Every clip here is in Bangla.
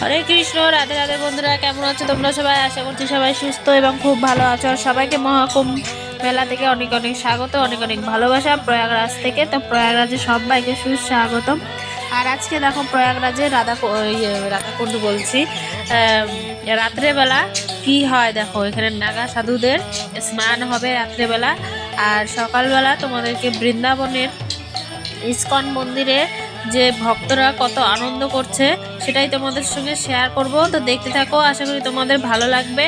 হরে কৃষ্ণ, রাধে রাধে বন্ধুরা, কেমন আছো তোমরা সবাই? আশা করছি সবাই সুস্থ এবং খুব ভালো আছো। আর সবাইকে মহাকুম্ভ মেলা থেকে অনেক অনেক স্বাগত, অনেক অনেক ভালোবাসা। প্রয়াগরাজ থেকে, তো প্রয়াগরাজে সবাইকে সুস্বাগতম। আর আজকে দেখো প্রয়াগরাজে রাধা রাধাকুণ্ড বলছি। রাত্রেবেলা কি হয় দেখো, এখানে নাগা সাধুদের স্নান হবে রাত্রেবেলা। আর সকালবেলা তোমাদেরকে বৃন্দাবনের ইস্কন মন্দিরে যে ভক্তরা কত আনন্দ করছে, সেটাই তোমাদের সঙ্গে শেয়ার করব। তো দেখতে থাকো, আশা করি তোমাদের ভালো লাগবে।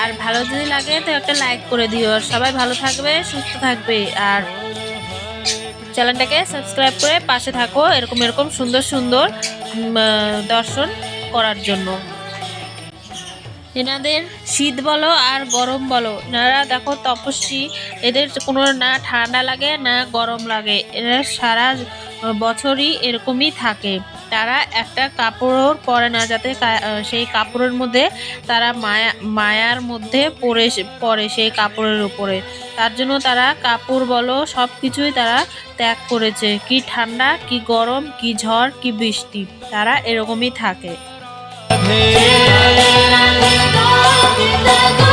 আর ভালো যদি লাগে, তো একটা লাইক করে দিও। আর সবাই ভালো থাকবে, সুস্থ থাকবে। আর চ্যানেলটাকে সাবস্ক্রাইব করে পাশে থাকো, এরকম এরকম সুন্দর সুন্দর দর্শন করার জন্য। এনাদের শীত বলো আর গরম বলো। এনারা দেখো তপস্বী, এদের কোনো না ঠান্ডা লাগে, না গরম লাগে। এরা সারা বছরই এরকমই থাকে। তারা একটা কাপড়ও পরে না, যাতে সেই কাপড়ের মধ্যে তারা মায়া মায়ার মধ্যে পরে পরে সেই কাপড়ের উপরে। তার জন্য তারা কাপড় বলো সব কিছুই তারা ত্যাগ করেছে। কি ঠান্ডা, কি গরম, কি ঝড়, কি বৃষ্টি। তারা এরকমই থাকে। রাধে